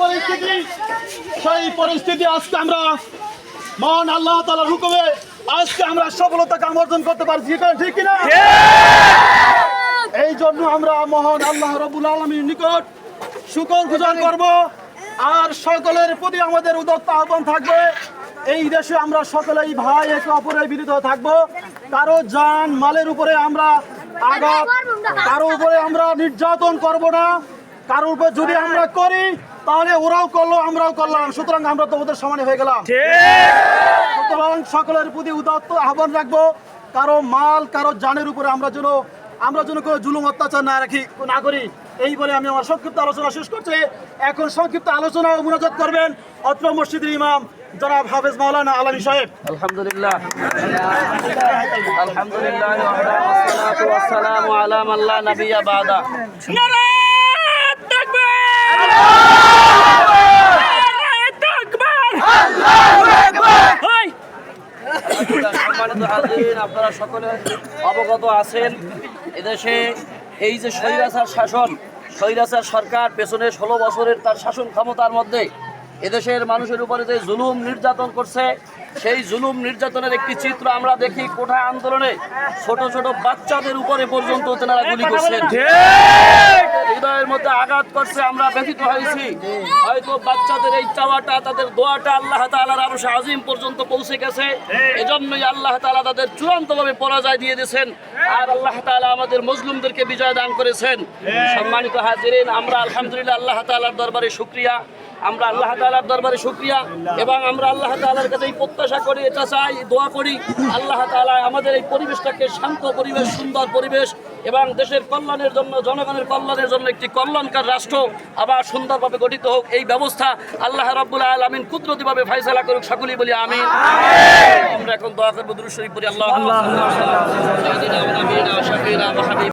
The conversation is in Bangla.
পরিস্থিতি সেই পরিস্থিতি আজকে আমরা মহান আল্লাহ তালার হুকুমে আজকে আমরা সফলতা কাম অর্জন করতে পারছি ঠিক কিনা? এই জন্য আমরা মহান আল্লাহ রবুল আলমীর নিকট শুকর গুজার করব। আর সকলের প্রতি আমাদের উদত্ত আহ্বান থাকবে এই দেশে আমরা সকলেই ভাই একে অপরের বিরুদ্ধে থাকব। কারও যান মালের উপরে আমরা আঘাত। কারও উপরে আমরা নির্যাতন করব না। কারোর উপর যদি আমরা করি তাহলে ওরাও করল আমরাও করলাম। সুতরাং আমরা তো ওদের সমানে হয়ে গেলাম। সুতরাং সকলের প্রতি উদাত্ত আহ্বান রাখব। কারও মাল কারও জানের উপরে আমরা যেন আমরা যেন কোনো জুলুম অত্যাচার না রাখি না করি এই বলে আমি আমার সংক্ষিপ্ত আলোচনা শেষ করছি। এখন সংক্ষিপ্ত আলোচনা ও মুনাজাত করবেন অত্র মসজিদের ইমাম জনাব হাফেজ মাওলানা আলমী সাহেব। আলহামদুলিল্লাহ। আলহামদুলিল্লাহ। আপনারা সকলে অবগত আছেন এদেশে এই যে স্বৈরাচার শাসন স্বৈরাচার সরকার পেছনে ষোলো বছরের তার শাসন ক্ষমতার মধ্যে এদেশের মানুষের উপরে যে জুলুম নির্যাতন করছে সেই জুলুম নির্যাতনের একটি চিত্র আমরা দেখি কোঠা আন্দোলনে ছোট ছোট বাচ্চাদের উপরে পর্যন্ত তেনারা গুলি করছেন। হৃদয়ের মধ্যে আঘাত করছে আমরা ব্যথিত হয়েছি। হয়তো বাচ্চাদের এই চাওয়াটা তাদের দোয়াটা আল্লাহ তাআলার আরও আজিম পর্যন্ত পৌঁছে গেছে। এজন্যই আল্লাহ তাআলা তাদের চূড়ান্তভাবে পরাজয় দিয়ে দিয়েছেন। আর আল্লাহ তাআলা আমাদের মজলুমদেরকে বিজয় দান করেছেন। সম্মানিত হাজিরিন আমরা আলহামদুলিল্লাহ আল্লাহ তাআলার দরবারে শুকরিয়া। আমরা আল্লাহ তাআলার দরবারে শুকরিয়া এবং আমরা আল্লাহ তাআলার কাছে এই প্রত্যাশা করি, এটা চাই, দোয়া করি। আল্লাহ তাআলা আমাদের এই পরিবেশটাকে শান্ত পরিবেশ, সুন্দর পরিবেশ এবং দেশের কল্যাণের জন্য, জনগণের কল্যাণের জন্য একটি কল্যাণকার রাষ্ট্র আবার সুন্দরভাবে গঠিত হোক। এই ব্যবস্থা আল্লাহ রাব্বুল আলামিন কুদরতিভাবে ফয়সালা করুক, সকলেই বলি আমি আমরা এখন দোয়া করব, দুরূদ শরীফ আল্লাহ